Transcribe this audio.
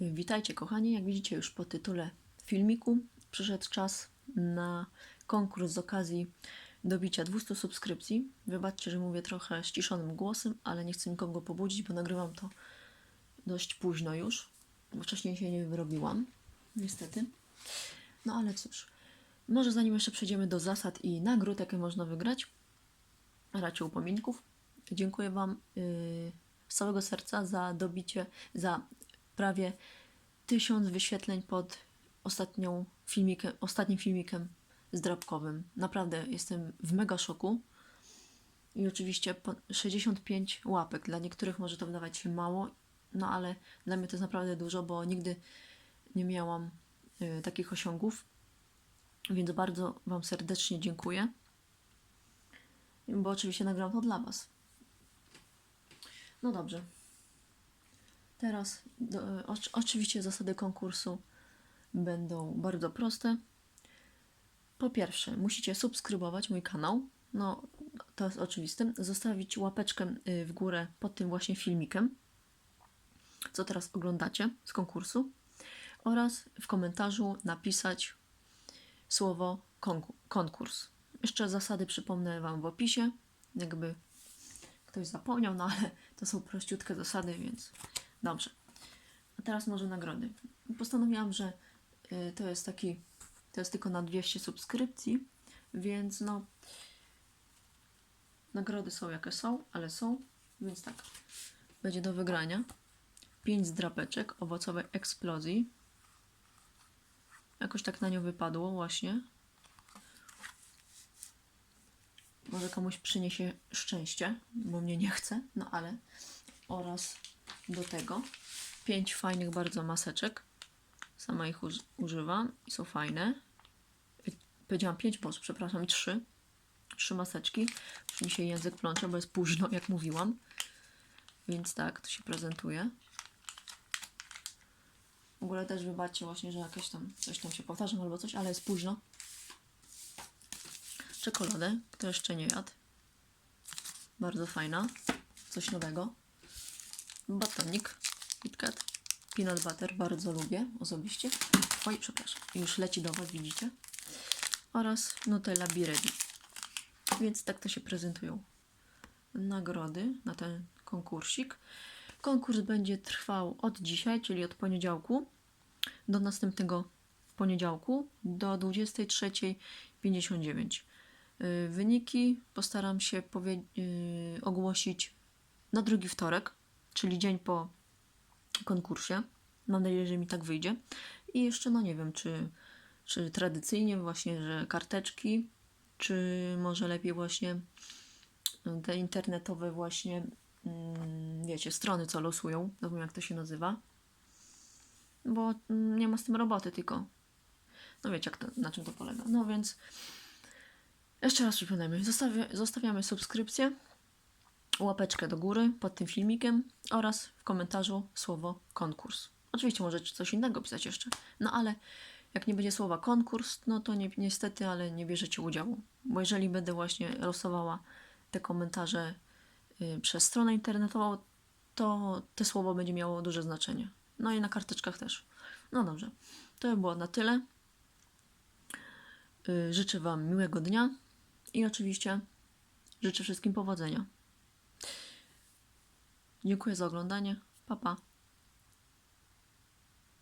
Witajcie kochani, jak widzicie już po tytule filmiku przyszedł czas na konkurs z okazji dobicia 200 subskrypcji. Wybaczcie, że mówię trochę ściszonym głosem, ale nie chcę nikogo pobudzić, bo nagrywam to dość późno już, wcześniej się nie wyrobiłam, niestety. No ale cóż, może zanim jeszcze przejdziemy do zasad i nagród, jakie można wygrać, raczej upominków, dziękuję Wam yy, z całego serca za dobicie, za prawie tysiąc wyświetleń pod ostatnią filmikiem, ostatnim filmikiem zdrabkowym. Naprawdę jestem w mega szoku. I oczywiście po 65 łapek. Dla niektórych może to wydawać się mało, no ale dla mnie to jest naprawdę dużo, bo nigdy nie miałam y, takich osiągów. Więc bardzo Wam serdecznie dziękuję. Bo oczywiście nagram to dla Was. No dobrze. Teraz do, oczy- oczywiście zasady konkursu będą bardzo proste. Po pierwsze, musicie subskrybować mój kanał. No, to jest oczywiste. Zostawić łapeczkę y, w górę pod tym właśnie filmikiem, co teraz oglądacie z konkursu. Oraz w komentarzu napisać słowo konku- konkurs. Jeszcze zasady przypomnę Wam w opisie. Jakby ktoś zapomniał, no ale to są prościutkie zasady, więc dobrze. A teraz może nagrody. Postanowiłam, że y, to jest taki, to jest tylko na 200 subskrypcji, więc no nagrody są jakie są, ale są, więc tak. Będzie do wygrania 5 zdrapeczek owocowej eksplozji. Jakoś tak na nią wypadło właśnie. Może komuś przyniesie szczęście, bo mnie nie chce, no ale. Oraz do tego pięć fajnych bardzo maseczek. Sama ich uż- używam i są fajne. Powiedziałam pięć, boże, przepraszam, trzy. Trzy maseczki. Już mi się język plącze, bo jest późno, jak mówiłam. Więc tak, to się prezentuje. W ogóle też wybaczcie właśnie, że jakieś tam coś tam się powtarzam albo coś, ale jest późno. Czekoladę, kto jeszcze nie jadł. Bardzo fajna. Coś nowego. Batonik KitKat. Peanut butter bardzo lubię osobiście. Oj, przepraszam. Już leci do Was, widzicie? Oraz Nutella Biredi. Więc tak to się prezentują nagrody na ten konkursik. Konkurs będzie trwał od dzisiaj, czyli od poniedziałku do następnego poniedziałku do 23.59. Y, Wyniki postaram się y, ogłosić na drugi wtorek, czyli dzień po konkursie. Mam nadzieję, że mi tak wyjdzie. I jeszcze, no nie wiem, czy, czy tradycyjnie właśnie, że karteczki, czy może lepiej właśnie te internetowe właśnie, mm, wiecie, strony, co losują. Nie wiem, jak to się nazywa. Bo mm, nie ma z tym roboty, tylko no wiecie, jak to, na czym to polega. No więc jeszcze raz przypominamy, zostawia, zostawiamy subskrypcję, łapeczkę do góry pod tym filmikiem oraz w komentarzu słowo konkurs. Oczywiście możecie coś innego pisać jeszcze, no ale jak nie będzie słowa konkurs, no to ni niestety, ale nie bierzecie udziału. Bo jeżeli będę właśnie losowała te komentarze y, przez stronę internetową, to to słowo będzie miało duże znaczenie. No i na karteczkach też. No dobrze, to by było na tyle. Y, Życzę Wam miłego dnia i oczywiście życzę wszystkim powodzenia. Dziękuję za oglądanie. Pa, pa.